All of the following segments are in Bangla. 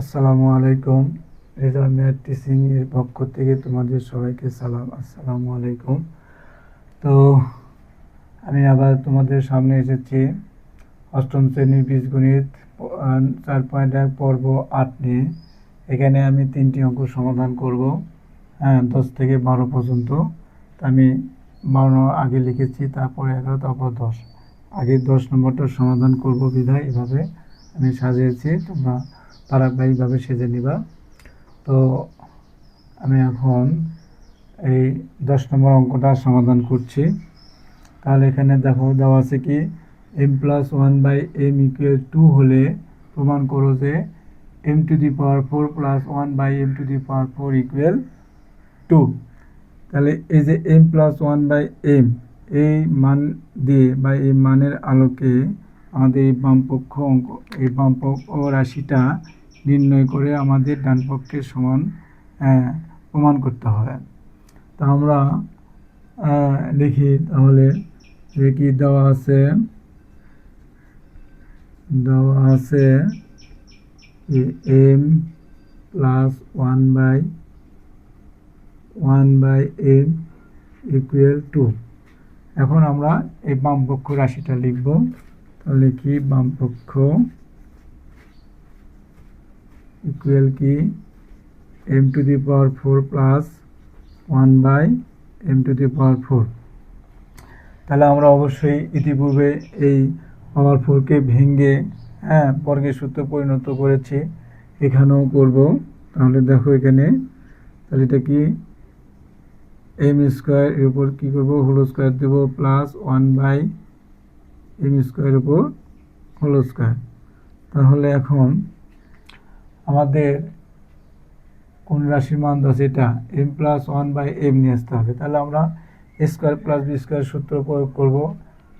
আসসালামু আলাইকুম। রেজা মেয়ার টিচিং এর পক্ষ থেকে তোমাদের সবাইকে সালাম। আসসালামু আলাইকুম। তো আমি আবার তোমাদের সামনে এসেছি অষ্টম শ্রেণির বীজগণিত চার পয়েন্ট এক পর্ব আট নিয়ে। এখানে আমি তিনটি অঙ্ক সমাধান করব হ্যাঁ দশ থেকে বারো পর্যন্ত। আমি বারো আগে লিখেছি, তারপরে এগারো, তারপর দশ। আগে দশ নম্বরটা সমাধান করব বিধায়, এভাবে আমি সাজিয়েছি। তোমরা ধারাবাহিকভাবে সেজে নিবা। তো আমি এখন এই দশ নম্বর অঙ্কটা সমাধান করছি। তাহলে এখানে দেখো, দেওয়া আছে কি M plus one by M equal to হলে প্রমাণ করো যে M to the power four plus one by M to the power four equal to তাহলে এই যে M plus one by M এই মান দিয়ে বা এই মানের আলোকে আমাদের এই বামপক্ষ অঙ্ক, এই বামপক্ষ রাশিটা নির্ণয় করে আমাদের ডান পক্ষের সমান প্রমাণ করতে হবে তা আমরা লিখি তাহলে, যে কি দেওয়া আছে? দেওয়া আছে M plus one by one by M equal to এখন আমরা এই বামপক্ষ রাশিটা লিখব। তাহলে কি? বামপক্ষ ইকুয়াল কি? M to the power four plus one by M to the power four তাহলে আমরা অবশ্যই ইতিপূর্বে এই পাওয়ার ফোরকে ভেঙে হ্যাঁ বর্গের সূত্র পরিণত করেছি, এখানেও করব। তাহলে দেখো এখানে, তাহলে এটা কি? এম স্কোয়ার এর উপর কী করব? হোল স্কোয়ার দেবো plus one by M square উপর হোল স্কোয়ার তাহলে এখন আমাদের কোন রাশির মান আছে এটা? M plus one by M নিয়ে আসতে হবে। তাহলে আমরা স্কোয়ার প্লাস বি স্কোয়ার সূত্র প্রয়োগ করব।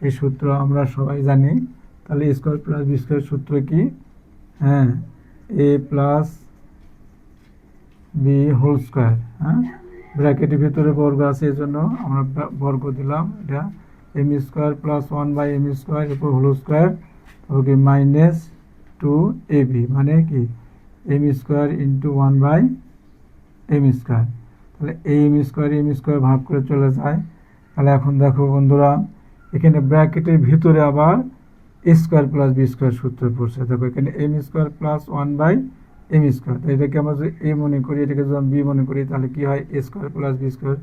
এই সূত্র আমরা সবাই জানি। তাহলে স্কোয়ার প্লাস বি স্কোয়ার সূত্র কি? হ্যাঁ A plus B whole square হ্যাঁ? ব্র্যাকেটের ভিতরে বর্গ আছে এই জন্য আমরা বর্গ দিলাম। এটা M square plus one by M square এরপর whole square okay minus two A B মানে কি? M square into one by M square তাহলে এই এম স্কোয়ার এম স্কোয়ার ভাগ করে চলে যায়। তাহলে এখন দেখো বন্ধুরা, এখানে ব্র্যাকেটের ভিতরে আবার স্কোয়ার প্লাস বি স্কোয়ার সূত্র পড়ছে। দেখো এখানে M square plus one by M square এটাকে আমরা যদি এ মনে করি, এটাকে যদি বি মনে করি, তাহলে কি হয়? A square plus B square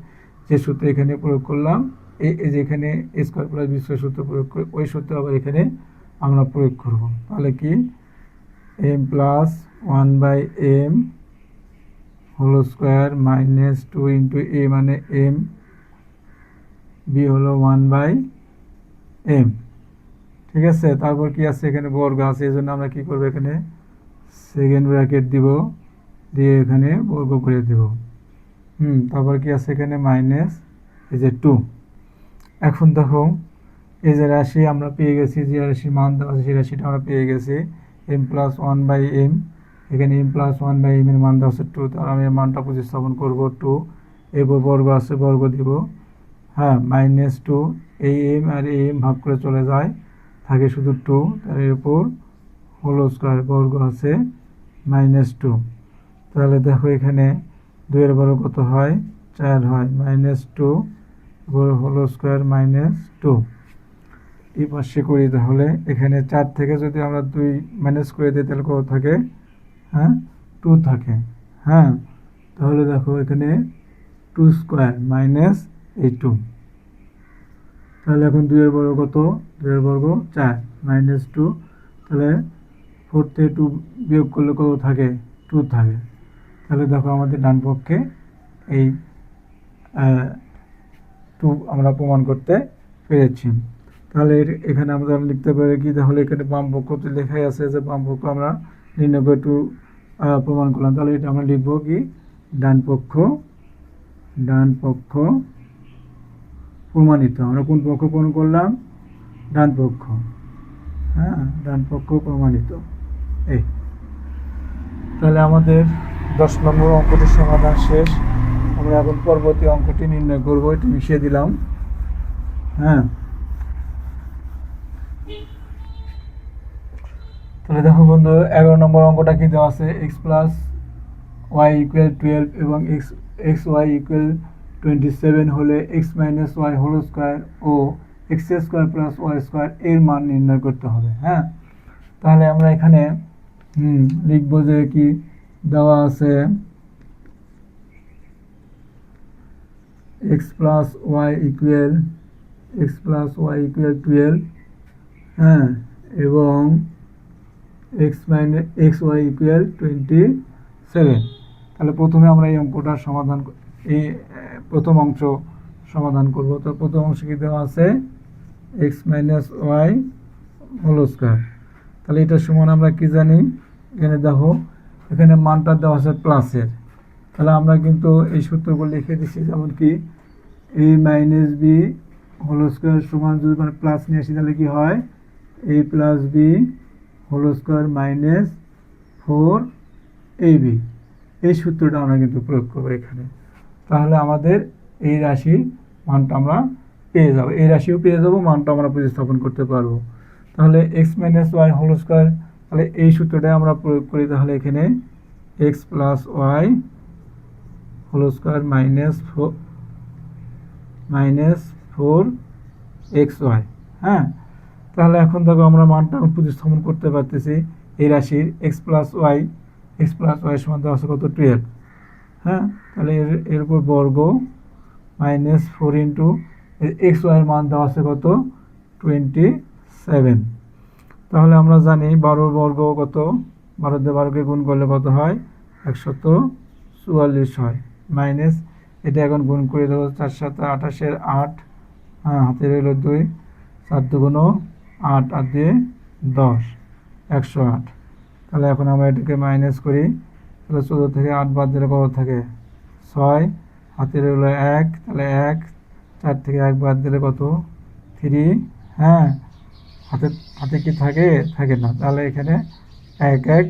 যে সূত্র এখানে প্রয়োগ করলাম এই এই যে এখানে A square plus B square সূত্র প্রয়োগ করে, ওই সূত্র আবার এখানে আমরা প্রয়োগ করব। তাহলে কি? M plus one by M whole square minus two into A মানে এম বি হলো ওয়ান বাই এম ঠিক আছে? তারপর কি আছে? এখানে বর্গ আছে এই জন্য আমরা কি করব এখানে? সেকেন্ড ব্র্যাকেট দিব, দিয়ে এখানে বর্গ করে দিব। হুম, তারপর কি আছে এখানে? মাইনাস এই যে টু এখন দেখো, এই যে রাশি আমরা পেয়ে গেছি, যে রাশি মান দেওয়া আছে, সেই রাশিটা আমরা পেয়ে গেছি। M plus one by M এখানে M plus one by M এর মান আছে টু তাহলে আমি মানটা প্রতিস্থাপন করব টু এরপর বর্গ আছে, বর্গ দিব। হ্যাঁ মাইনাস টু এই এম আর এম ভাগ করে চলে যায়, থাকে শুধু টু তার উপর হোল স্কোয়ার বর্গ আছে মাইনাস টু তাহলে দেখো এখানে দুইয়ের বর্গ কত হয়? চার হয় minus two whole square minus two এই পাশে করি তাহলে, এখানে চার থেকে যদি আমরা দুই মাইনাস করে দিই, তাহলে কত থাকে? হ্যাঁ? টু থাকে। হ্যাঁ? তাহলে দেখো, এখানে টু স্কোয়ার মাইনাস এই টু তাহলে এখন দুইয়ের বর্গ কত? দুইয়ের বর্গ চার মাইনাস টু তাহলে ফোর থেকে টু বিয়োগ করলে কত থাকে? টু থাকে। তাহলে দেখো, আমাদের ডান পক্ষে এই টু আমরা প্রমাণ করতে পেরেছি। তাহলে এখানে আমরা লিখতে পারি কি, তাহলে এখানে বাম পক্ষ তো লেখাই আছে যে বাম পক্ষ আমরা নির্ণয় করে টু প্রমাণ করলাম। তাহলে এটা আমরা লিখব কি, ডান পক্ষ ডান পক্ষ প্রমাণিত। আমরা কোন পক্ষ প্রমাণ করলাম? ডান পক্ষ। হ্যাঁ ডান পক্ষ প্রমাণিত। এই। তাহলে আমাদের দশ নম্বর অঙ্কটির সমাধান শেষ। আমরা এখন পরবর্তী অঙ্কটি নির্ণয় করব, এটি মিশিয়ে দিলাম। হ্যাঁ। তাহলে দেখো বন্ধু, এগারো নম্বর অঙ্কটা কি দেওয়া আছে? X plus Y equal twelve এবং X X Y equal twenty seven হলে X minus Y whole square ও X square plus Y square এর মান নির্ণয় করতে হবে হ্যাঁ? তাহলে আমরা এখানে, হুম, লিখব যে কি দেওয়া আছে? X plus Y equal X plus Y equal twelve হ্যাঁ? এবং X minus X Y equal twenty seven তাহলে প্রথমে আমরা এই অঙ্কটার সমাধান এই প্রথম অংশ সমাধান করব। তো প্রথম অংশ কি দেওয়া আছে? X minus Y whole square তাহলে এটার সমান আমরা কি জানি? এখানে দেখো, এখানে মানটা দেওয়া আছে প্লাসের তাহলে আমরা কিন্তু এই সূত্রগুলো লিখে দিচ্ছি যেমন কি A minus B whole square সমান যদি মানে প্লাস নিয়ে আসি, তাহলে কি হয়? A plus B whole square minus four A B এই সূত্রটা আমরা কিন্তু প্রয়োগ করব এখানে। তাহলে আমাদের এই রাশি মানটা আমরা পেয়ে যাব। এই রাশিও পেয়ে যাব, মানটা আমরা প্রতিস্থাপন করতে পারব। তাহলে X minus Y whole square তাহলে এই সূত্রটাই আমরা প্রয়োগ করি তাহলে এখানে X plus Y whole square minus four minus four X Y হ্যাঁ? তাহলে এখন দেখো আমরা মানটা প্রতিস্থাপন করতে পারতেছি। এই রাশির X plus Y X plus Y সমান আছে কত? টুয়েলভ হ্যাঁ? তাহলে এর এর উপর বর্গ মাইনাস ফোর ইন্টু এক্স ওয়াইয়ের মান দেওয়া আছে কত? টোয়েন্টি সেভেন তাহলে আমরা জানি বারোর বর্গ কত? বারো দিয়ে বারোকে গুণ করলে কত হয়? একশত চুয়াল্লিশ হয়। মাইনাস এটা এখন গুণ করে দেবো চার সাথে আঠাশের আট। হ্যাঁ হাতে রইল দুই। চার দুগুণ আট আর দিয়ে দশ, একশো আট। তাহলে এখন আমরা এটাকে মাইনাস করি, তাহলে চোদ্দ থেকে আট বাদ দিলে কত থাকে? ছয়। হাতে রইল এক, তাহলে এক। চার থেকে এক বাদ দিলে কত? থ্রি হ্যাঁ হাতে হাতে কি থাকে? থাকে না। তাহলে এখানে এক এক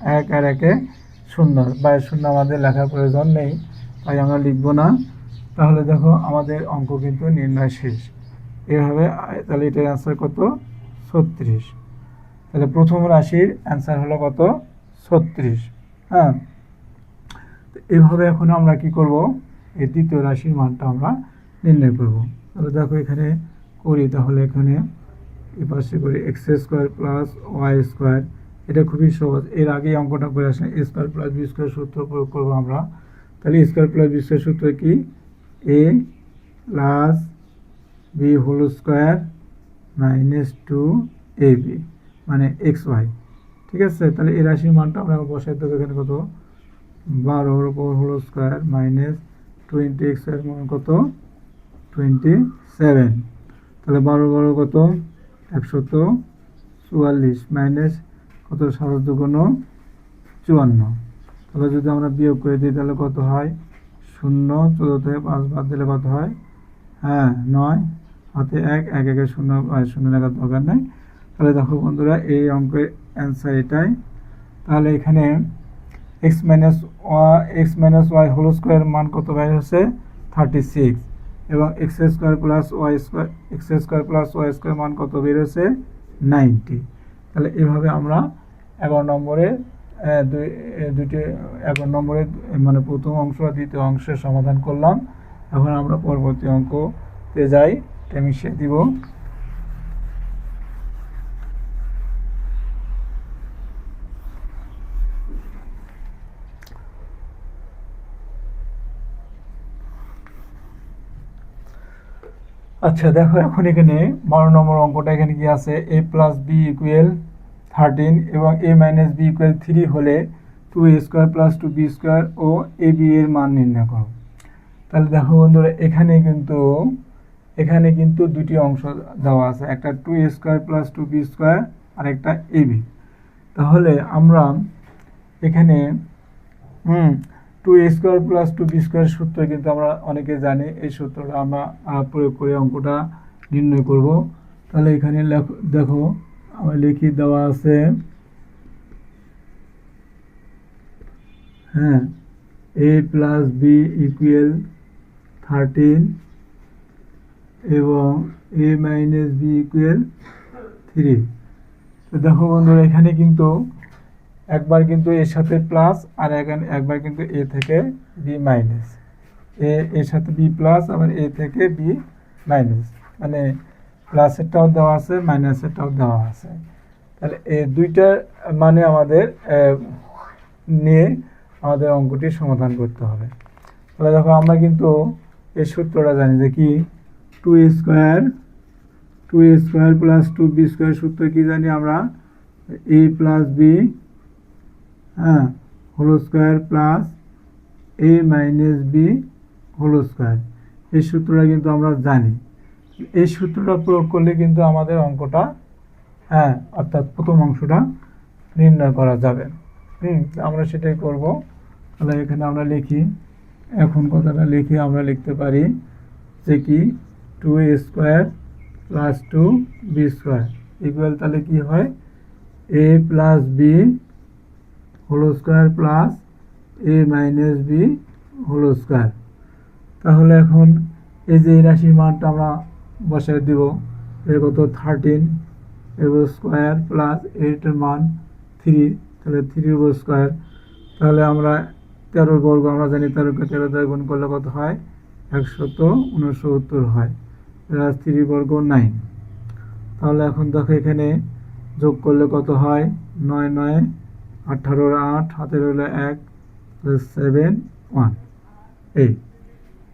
এক আর একে শূন্য। বাইরের শূন্য আমাদের লেখার প্রয়োজন নেই, তাই আমরা লিখব না। তাহলে দেখো আমাদের অঙ্ক কিন্তু নির্ণয় শেষ। এভাবে তাহলে এটার অ্যান্সার কত? ছত্রিশ। তাহলে প্রথম রাশির অ্যান্সার হলো কত? ছত্রিশ। হ্যাঁ? এভাবে এখন আমরা কি করব? এই দ্বিতীয় রাশির মানটা আমরা নির্ণয় করব। তাহলে দেখো এখানে করি, তাহলে এখানে এই পাশে করি X square plus Y square এটা খুবই সহজ। এর আগে অঙ্কটা করে আসেন। A square plus B square সূত্র প্রয়োগ করব আমরা। তাহলে স্কোয়ার প্লাস বি স্কোয়ার সূত্র কি? A plus B whole square minus two A B মানে এক্স ওয়াই ঠিক আছে? তাহলে এই রাশির মানটা আমরা বসাই দেবো এখানে কত? বারোর উপর হোল স্কোয়ার মাইনাস টোয়েন্টি এক্সের মান কত? টোয়েন্টি সেভেন তাহলে বারো বারো কত? একশত চুয়াল্লিশ মাইনাস কত? সাত দুগুণ চুয়ান্ন। তাহলে যদি আমরা বিয়োগ করে দিই, তাহলে কত হয়? শূন্য। চোদ্দ থেকে পাঁচ বাদ দিলে কত হয়? হ্যাঁ নয়। হাতে এক এক, একে শূন্য শূন্য লেখার দরকার নেই। তাহলে দেখো বন্ধুরা, এই অঙ্কের অ্যান্সার এটাই। তাহলে এখানে x minus x minus y whole স্কোয়ারের মান কত বের হচ্ছে? থার্টি সিক্স এবং x square plus y square x square plus y square মান কত বের হচ্ছে? নাইনটি তাহলে এভাবে আমরা এগারো নম্বরে দুইটি, এগারো নম্বরের মানে প্রথম অংশ দ্বিতীয় অংশের সমাধান করলাম। এখন আমরা পরবর্তী অঙ্কতে যাই। এটা মিশিয়ে দিব? আচ্ছা দেখো এখন এখানে বারো নম্বর অঙ্কটা এখানে কি আছে? A plus b equal thirteen এবং a minus b equal three হলে two a square plus two b square O a b এর মান নির্ণয় করো। তাহলে দেখো বন্ধুরা, এখানে কিন্তু এখানে কিন্তু দুটি অংশ দেওয়া আছে, একটা two square plus two b square আর একটা এ বি তাহলে আমরা এখানে, হুম two a square plus two b square সূত্র কিন্তু আমরা অনেকে জানি, এই সূত্রটা আমরা প্রয়োগ করে অঙ্কটা নির্ণয় করব। তাহলে এখানে লেখ- দেখো, আমার লিখি দেওয়া আছে হ্যাঁ a plus b equal thirteen এবং a minus b equal three তো দেখো বন্ধুরা, এখানে কিন্তু একবার কিন্তু এর সাথে প্লাস আর এখানে একবার কিন্তু এ থেকে বি মাইনাস এ এর সাথে বি প্লাস আবার এ থেকে বি মাইনাস মানে প্লাসেরটাও দেওয়া আছে মাইনাসেরটাও দেওয়া আছে। তাহলে এই দুইটা মানে আমাদের নিয়ে আমাদের অঙ্কটি সমাধান করতে হবে। তাহলে দেখো আমরা কিন্তু এই সূত্রটা জানি যে কি? Two square two square plus two b square সূত্র কি জানি আমরা? এ প্লাস বি হ্যাঁ whole square plus a minus b whole square এই সূত্রটা কিন্তু আমরা জানি। এই সূত্রটা প্রয়োগ করলে কিন্তু আমাদের অঙ্কটা হ্যাঁ অর্থাৎ প্রথম অংশটা নির্ণয় করা যাবে। হুম, আমরা সেটাই করব। তাহলে এখানে আমরা লিখি, এখন কথাটা লিখে আমরা লিখতে পারি যে কি? Two a square plus two b square equal তাহলে কি হয়? A plus b whole square plus a minus b whole square তাহলে এখন এই যে এই রাশির মানটা আমরা বসায় দিব, এর কত? থার্টিন এর স্কোয়ার প্লাস এইটের মান থ্রি তাহলে থ্রি স্কোয়ার তাহলে আমরা তেরোর বর্গ আমরা জানি তেরোকে তেরো দ্বারা গুণ করলে কত হয়? একশত উনসত্তর হয়। প্লাস থ্রি বর্গ নাইন তাহলে এখন দেখো এখানে যোগ করলে কত হয়? নয় নয় আঠারোর আট হাতের হলো এক প্লাস সেভেন ওয়ান এই।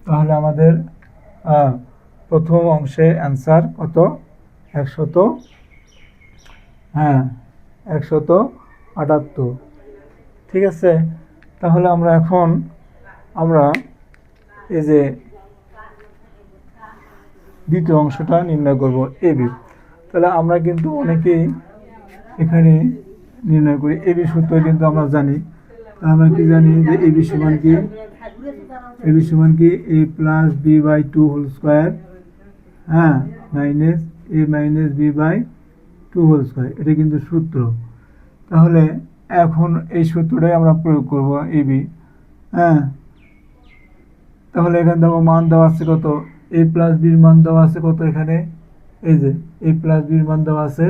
তাহলে আমাদের প্রথম অংশে অ্যান্সার কত? একশত হ্যাঁ একশত আটাত্তর। ঠিক আছে? তাহলে আমরা এখন, আমরা এই যে দ্বিতীয় অংশটা নির্ণয় করব এবি তাহলে আমরা কিন্তু অনেকেই এখানে নির্ণয় করি এ বি সূত্র কিন্তু আমরা জানি। আমরা কি জানি যে এ বি সমান কি? এ বি সমান কি? A plus b by two whole square হ্যাঁ minus a minus b by two whole square, এটা কিন্তু সূত্র। তাহলে এখন এই সূত্রটাই আমরা প্রয়োগ করব এবি হ্যাঁ। তাহলে এখানে দেখো মান দেওয়া আছে কত? এ প্লাস বির মান দেওয়া আছে কত এখানে? এই যে এ প্লাস বির মান দেওয়া আছে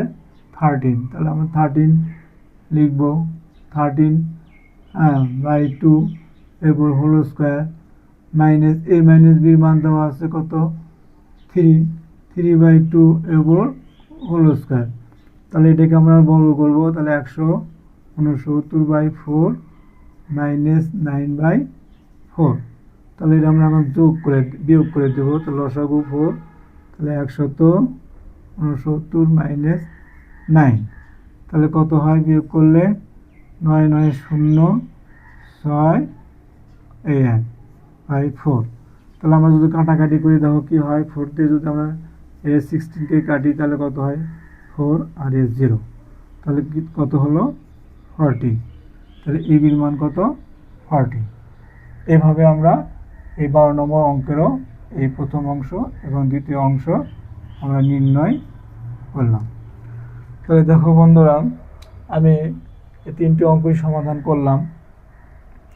থার্টিন তাহলে আমরা থার্টিন লিখব। থার্টিন হ্যাঁ বাই টু এরপর whole square minus a minus বির মান দেওয়া আছে কত? থ্রি থ্রি বাই টু এরপর হোল স্কোয়ার তাহলে এটাকে আমরা বর্গ করব, তাহলে একশো উনসত্তর by four minus nine by four তাহলে এটা আমরা আমার যোগ করে, বিয়োগ করে দেবো তো লসাগু ফোর তাহলে একশত উনসত্তর মাইনাস নাইন তাহলে কত হয়? বিয়োগ করলে নয় নয়, শূন্য, ছয় এই এক বাই ফোর তাহলে আমরা যদি কাটাকাটি করি, দেখো কি হয়? ফোর দিয়ে যদি আমরা এ সিক্সটিনকে কাটি, তাহলে কত হয়? ফোর আর এ জিরো তাহলে কত হলো? ফর্টি তাহলে এ বির মান কত? ফর্টি এভাবে আমরা এই বারো নম্বর অঙ্কেরও এই প্রথম অংশ এবং দ্বিতীয় অংশ আমরা নির্ণয় করলাম। তাহলে দেখো বন্ধুরা, আমি এই তিনটি অঙ্কই সমাধান করলাম।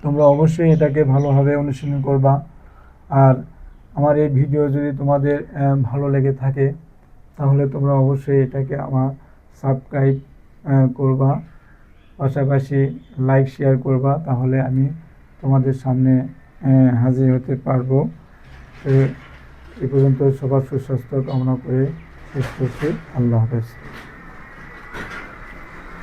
তোমরা অবশ্যই এটাকে ভালোভাবে অনুশীলন করবা। আর আমার এই ভিডিও যদি তোমাদের ভালো লেগে থাকে, তাহলে তোমরা অবশ্যই এটাকে আমার সাবস্ক্রাইব করবা। পাশাপাশি লাইক, শেয়ার করবা, তাহলে আমি তোমাদের সামনে হাজির হতে পারব। এ পর্যন্ত সবার সুস্বাস্থ্য কামনা করে করছি। আল্লাহ হাফেজ।